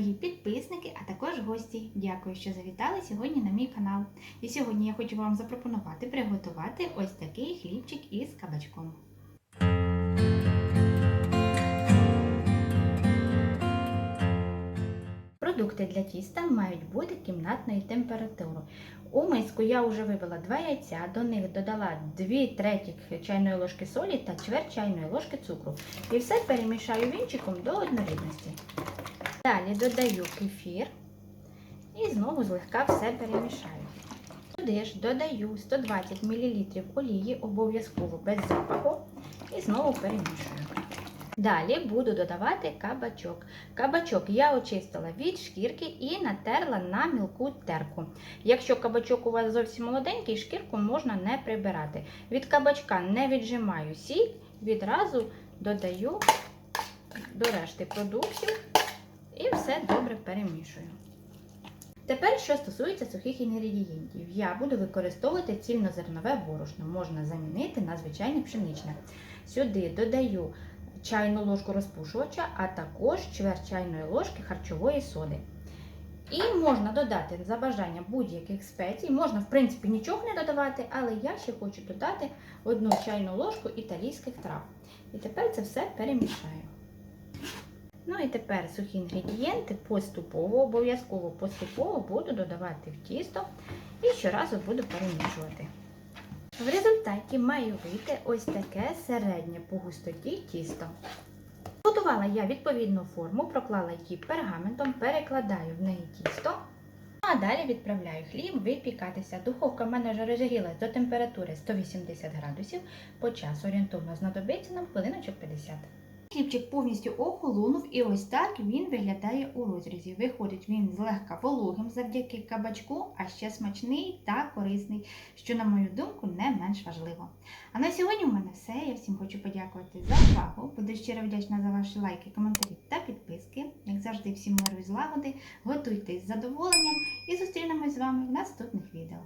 мої підписники, а також гості. Дякую, що завітали сьогодні на мій канал. І сьогодні я хочу вам запропонувати приготувати ось такий хлібчик із кабачком. Продукти для тіста мають бути кімнатної температури. У миску я вже вивела 2 яйця, до них додала 2 третіх чайної ложки солі та чверть чайної ложки цукру. І все перемішаю вінчиком до однорідності. Далі додаю кефір і знову злегка все перемішаю. Сюди ж додаю 120 мл олії, обов'язково без запаху, і знову перемішую. Далі буду додавати кабачок. Кабачок я очистила від шкірки і натерла на мілку терку. Якщо кабачок у вас зовсім молоденький, шкірку можна не прибирати. Від кабачка не віджимаю сік, відразу додаю до решти продуктів все добре перемішую. Тепер, що стосується сухих інгредієнтів, я буду використовувати цільнозернове борошно, можна замінити на звичайне пшеничне. Сюди додаю чайну ложку розпушувача, а також чверть чайної ложки харчової соди. І можна додати за бажанням будь-яких спецій. Можна, в принципі, нічого не додавати, але я ще хочу додати одну чайну ложку італійських трав. І тепер це все перемішаю. Ну і тепер сухі інгредієнти поступово, обов'язково поступово буду додавати в тісто і щоразу буду перемішувати. В результаті має вийти ось таке середнє по густоті тісто. Готувала я відповідну форму, проклала її пергаментом, перекладаю в неї тісто, а далі відправляю хліб випікатися. Духовка в мене вже розігрілась до температури 180 градусів, по часу орієнтовно знадобиться нам хвилиночок 50. Хлібчик повністю охолонув і ось так він виглядає у розрізі. Виходить він злегка вологим завдяки кабачку, а ще смачний та корисний, що, на мою думку, не менш важливо. А на сьогодні у мене все. Я всім хочу подякувати за увагу. Буду щиро вдячна за ваші лайки, коментарі та підписки. Як завжди, всім миру і злагоди. Готуйтесь з задоволенням і зустрінемось з вами в наступних відео.